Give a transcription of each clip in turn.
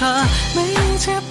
差，每一切。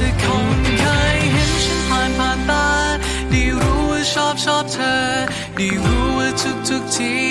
สักคนเคยเห็นฉันผ่านผ่านตาดีรู้ว่าชอบชอบเธอดีรู้ว่าทุกทุกที